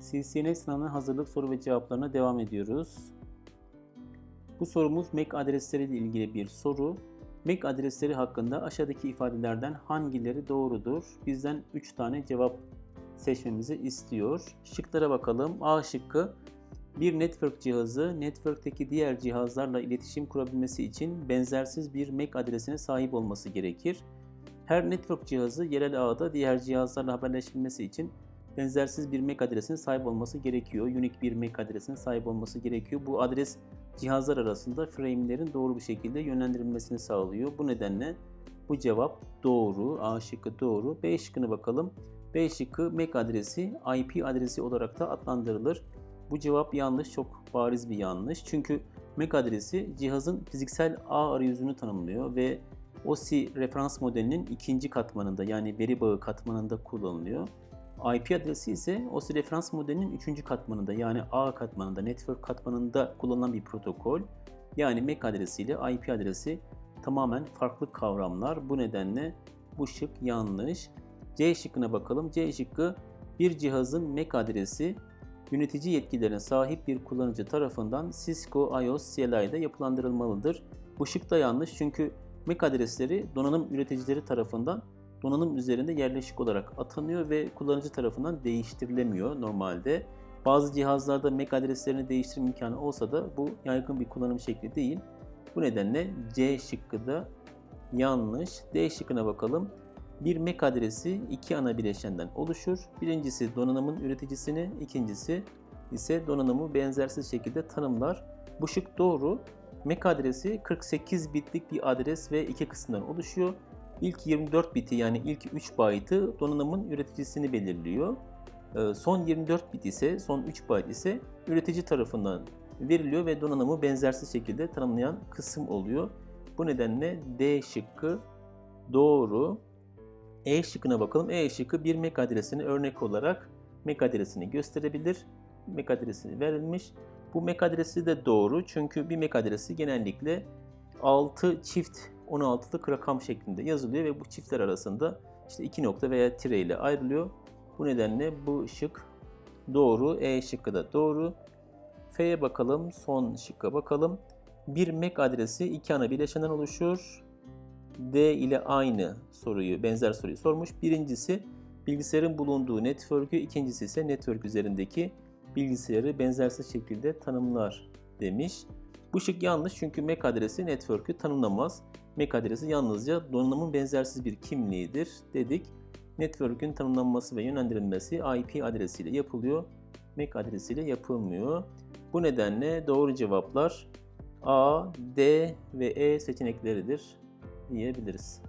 CCNA sınavına hazırlık soru ve cevaplarına devam ediyoruz. Bu sorumuz MAC adresleriyle ilgili bir soru. MAC adresleri hakkında aşağıdaki ifadelerden hangileri doğrudur? Bizden 3 tane cevap seçmemizi istiyor. Şıklara bakalım. A şıkkı bir network cihazı network'teki diğer cihazlarla iletişim kurabilmesi için benzersiz bir MAC adresine sahip olması gerekir. Her network cihazı yerel ağda diğer cihazlarla haberleşebilmesi için benzersiz bir MAC adresine sahip olması gerekiyor. Unique bir MAC adresine sahip olması gerekiyor. Bu adres cihazlar arasında frame'lerin doğru bir şekilde yönlendirilmesini sağlıyor. Bu nedenle bu cevap doğru. A şıkkı doğru. B şıkkına bakalım. B şıkkı MAC adresi IP adresi olarak da adlandırılır. Bu cevap yanlış, çok bariz bir yanlış. Çünkü MAC adresi cihazın fiziksel ağ arayüzünü tanımlıyor ve OSI referans modelinin ikinci katmanında yani veri bağı katmanında kullanılıyor. IP adresi ise OSI referans modelinin üçüncü katmanında yani A katmanında, network katmanında kullanılan bir protokol. Yani MAC adresi ile IP adresi tamamen farklı kavramlar. Bu nedenle bu şık yanlış. C şıkkına bakalım. C şıkkı bir cihazın MAC adresi yönetici yetkilerine sahip bir kullanıcı tarafından Cisco IOS CLI'de yapılandırılmalıdır. Bu şık da yanlış çünkü MAC adresleri donanım üreticileri tarafından donanım üzerinde yerleşik olarak atanıyor ve kullanıcı tarafından değiştirilemiyor normalde. Bazı cihazlarda MAC adreslerini değiştirme imkanı olsa da bu yaygın bir kullanım şekli değil. Bu nedenle C şıkkı da yanlış. D şıkkına bakalım. Bir MAC adresi iki ana bileşenden oluşur. Birincisi donanımın üreticisini, ikincisi ise donanımı benzersiz şekilde tanımlar. Bu şık doğru. MAC adresi 48 bitlik bir adres ve iki kısımdan oluşuyor. İlk 24 biti yani ilk 3 byte'ı donanımın üreticisini belirliyor. Ee, Son 24 bit ise, son 3 byte ise üretici tarafından veriliyor ve donanımı benzersiz şekilde tanımlayan kısım oluyor. Bu nedenle D şıkkı doğru. E şıkkına bakalım. E şıkkı bir MAC adresini örnek olarak MAC adresini gösterebilir. MAC adresi verilmiş. Bu MAC adresi de doğru çünkü bir MAC adresi genellikle 6 çift 16'lık rakam şeklinde yazılıyor ve bu çiftler arasında işte 2 nokta veya tire ile ayrılıyor. Bu nedenle bu şık doğru. E şıkkı da doğru. F'ye bakalım. Son şıkka bakalım. Bir MAC adresi iki ana bileşenden oluşur. D ile aynı soruyu, benzer soruyu sormuş. Birincisi bilgisayarın bulunduğu network'ü, ikincisi ise network üzerindeki bilgisayarı benzersiz şekilde tanımlar demiş. Bu şık yanlış çünkü MAC adresi network'ü tanımlamaz. MAC adresi yalnızca donanımın benzersiz bir kimliğidir dedik. Network'ün tanımlanması ve yönlendirilmesi IP adresiyle yapılıyor. MAC adresiyle yapılmıyor. Bu nedenle doğru cevaplar A, D ve E seçenekleridir diyebiliriz.